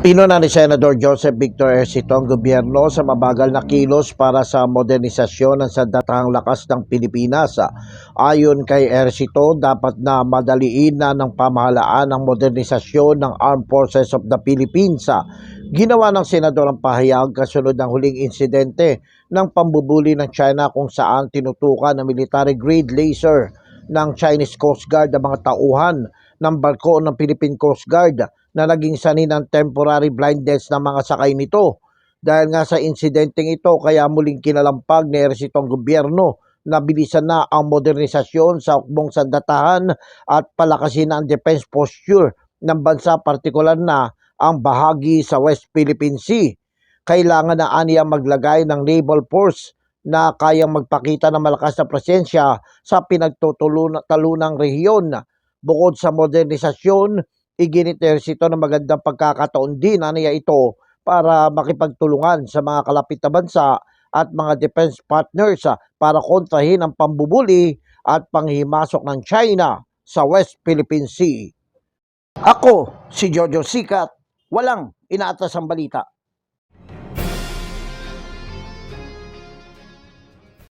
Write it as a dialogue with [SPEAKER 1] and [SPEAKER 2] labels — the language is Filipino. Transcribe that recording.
[SPEAKER 1] Inuna ni Senador Joseph Victor Ercito gobyerno sa mabagal na kilos para sa modernisasyon ng sandatahang lakas ng Pilipinas. Ayon kay Ercito, dapat na madaliin na ng pamahalaan ang modernisasyon ng Armed Forces of the Philippines. Ginawa ng senador ang pahayag kasunod ng huling insidente ng pambubuli ng China kung saan tinutukan ng military grade laser ng Chinese Coast Guard ang mga tauhan ng barko ng Philippine Coast Guard na naging sani ng temporary blindness ng mga sakay nito. Dahil nga sa insidenteng ito, kaya muling kinalampag ni Ersito ang gobyerno na bilisan na ang modernisasyon sa ukbong sandatahan at palakasin ang defense posture ng bansa, partikular na ang bahagi sa West Philippine Sea. Kailangan na aniya maglagay ng naval force na kayang magpakita ng malakas na presensya sa pinagtutulunang rehiyon. Bukod sa modernisasyon, iginitersito ng magandang pagkakataon din aniya ito para makipagtulungan sa mga kalapit na bansa at mga defense partners ah, para kontrahin ang pambubuli at panghimasok ng China sa West Philippine Sea. Ako, si Jojo Sikat, walang inaatas ang balita.